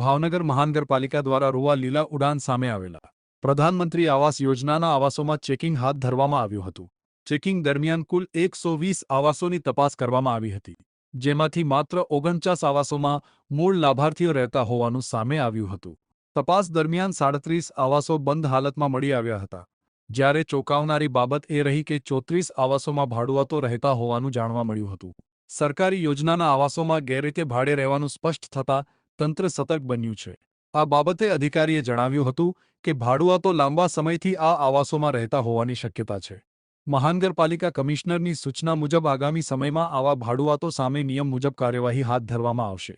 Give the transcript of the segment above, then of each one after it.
ભાવનગર મહાનગરપાલિકા દ્વારા રૂવા લીલા ઉડાન સામે આવેલા. પ્રધાનમંત્રી આવાસ યોજનાના આવાસોમાં ચેકિંગ હાથ ધરવામાં આવ્યું હતું. ચેકિંગ દરમિયાન કુલ એકસો વીસ આવાસોની તપાસ કરવામાં આવી હતી. જેમાંથી માત્ર ઓગણચાસ આવાસોમાં મૂળ લાભાર્થીઓ રહેતા હોવાનું સામે આવ્યું હતું. તપાસ દરમિયાન સાડત્રીસ આવાસો બંધ હાલતમાં મળી આવ્યા હતા. જ્યારે ચોંકાવનારી બાબત એ રહી કે ચોત્રીસ આવાસોમાં ભાડુઆતો રહેતા હોવાનું જાણવા મળ્યું હતું. સરકારી યોજનાના આવાસોમાં ગેરરીતે ભાડે રહેવાનું સ્પષ્ટ થતાં તંત્ર સતર્ક બન્યું છે. આ બાબતે અધિકારીએ જણાવ્યું હતું કે ભાડુઆતો લાંબા સમયથી આ આવાસોમાં રહેતા હોવાની શક્યતા છે. મહાનગરપાલિકા કમિશનરની સૂચના મુજબ આગામી સમયમાં આવા ભાડુઆતો સામે નિયમ મુજબ કાર્યવાહી હાથ ધરવામાં આવશે.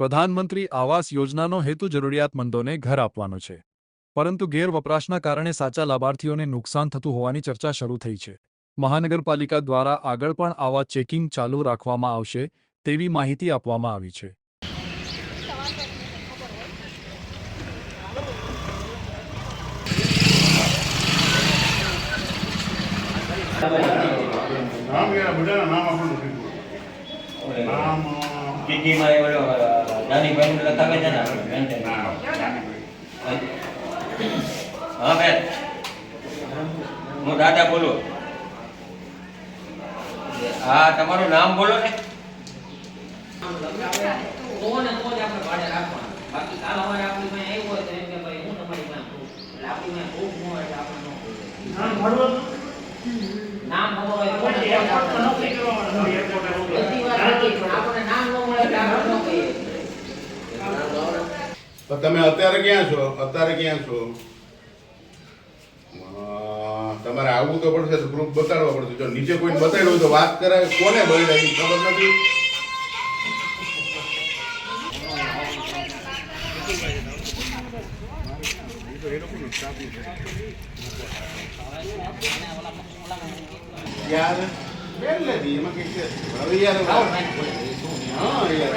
પ્રધાનમંત્રી આવાસ યોજનાનો હેતુ જરૂરિયાતમંદોને ઘર આપવાનો છે. પરંતુ ગેરવપરાશના કારણે સાચા લાભાર્થીઓને નુકસાન થતું હોવાની ચર્ચા શરૂ થઈ છે. મહાનગરપાલિકા દ્વારા આગળ પણ આવા ચેકિંગ ચાલુ રાખવામાં આવશે તેવી માહિતી આપવામાં આવી છે. નામ બધાના નામ આપણને કીધું. નામ અ, એ ઓલો નાની ભાઈ લખાવે છે ને હા બેન. હું દાદા બોલું. હા તમારું નામ બોલો ને. ઓને તો આપણે ભાડે રાખવાનું. બાકી કાલ અમારે આપણી પાસે આવ્યો હોય તો એમ કે ભાઈ હું તમારી પાસે આપણી પાસે proof હોય એટલે આપણે ન. નામ ખબર હોય તો એરપોર્ટ પર નોકરી કરવાનું એરપોર્ટ એવું બધી વાત સાચી પણ આપણને નામ ન મળે એટલે આપણે ન કહીએ. તો તમે અત્યારે ક્યાં છો? અત્યારે ક્યાં છો? તમારે આવવું તો પડશે પ્રૂફ બતાડવા પડશે. જો નીચે કોઈને બતાવ્યું તો વાત કરાય. કોને એ ખબર નથી. યાર પહેલે દી એમાં કઈ છે હવે યાર હા યાર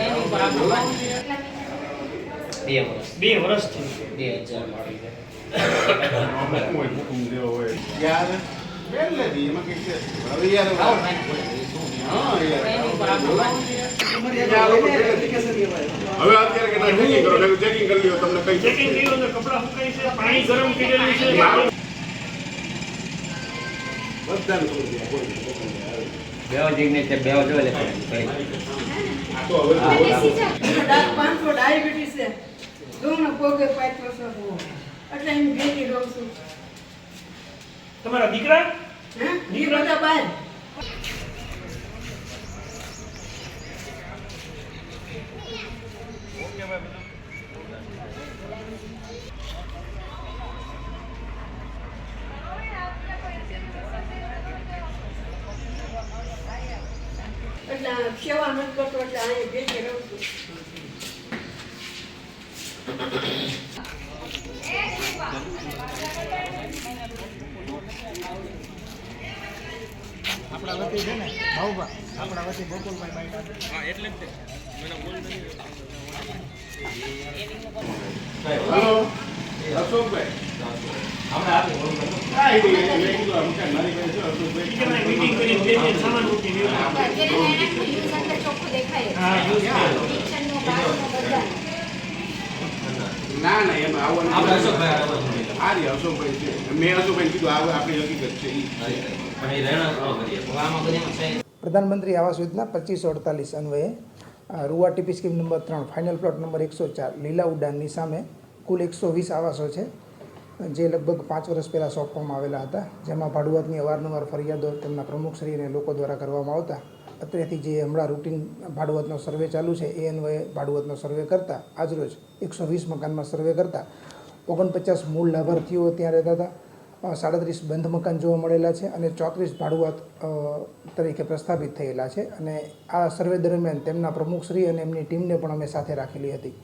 બે વર્ષ બે વર્ષથી બે હજાર મળી જાય યાર પહેલે દી એમાં કઈ છે હવે યાર હા યાર. હવે અત્યારે કેટલા ચેકિંગ કરો એટલે ચેકિંગ કરી લ્યો તમને કઈ ચેકિંગ કર્યું છે કપડાં સુકાય છે પાણી ગરમ કરેલું છે. બધાને ખબર છે, કોઈ નહીં, કોઈ નહીં. બે સિગ્નેચર બે જો લખાય આ તો હવે હા, તો- પાંચસો ડાયાબિટીસ છે ઘઉંના પગે પાંચસો એટલે એમ ભેગી રહું છું તમારા દીકરા? હે એ બધા બહાર એટલે સેવા કરતો એટલે અહીંયા ભેગી રહું હલો. અશોકભાઈ. હા, એ મેં કીધું આ મકાન મારી પાસે છે, અશોકભાઈ. દીકરાને મીટિંગ કરી બે બે સામાન મૂકી દીધો. હા, યુઝ કર્યો. ના ના એમાં આવવાનું આપણે અશોકભાઈ હારે હા રે અશોકભાઈ છે. મેં અશોકભાઈ કીધું આ આપણી હકીકત છે. એ પ્રધાનમંત્રી આવાસ યોજના પચીસો અડતાલીસ અન્વયે રૂવા ટીપી સ્કીમ નંબર ત્રણ ફાઇનલ પ્લોટ નંબર એકસો ચાર લીલા ઉડાનની સામે કુલ એકસો વીસ આવાસો છે જે લગભગ પાંચ વર્ષ પહેલાં સોંપવામાં આવેલા હતા જેમાં ભાડુઆતની અવારનવાર ફરિયાદો તેમના પ્રમુખશ્રી અને લોકો દ્વારા કરવામાં આવતા. અત્રેથી જે હમણાં રૂટીન ભાડુઆતનો સર્વે ચાલુ છે એ અન્વયે ભાડુઆતનો સર્વે કરતાં આજરોજ એકસો વીસ મકાનમાં સર્વે કરતાં. ઓગણપચાસ મૂળ લાભાર્થીઓ ત્યાં રહેતા હતા સાડત્રીસ બંધ મકાન જોવા મળેલા છે અને ચોત્રીસ ભાડુઆત તરીકે પ્રસ્થાપિત થયેલા છે અને આ સર્વે દરમિયાન તેમના પ્રમુખશ્રી અને એમની ટીમને પણ અમે સાથે રાખેલી હતી.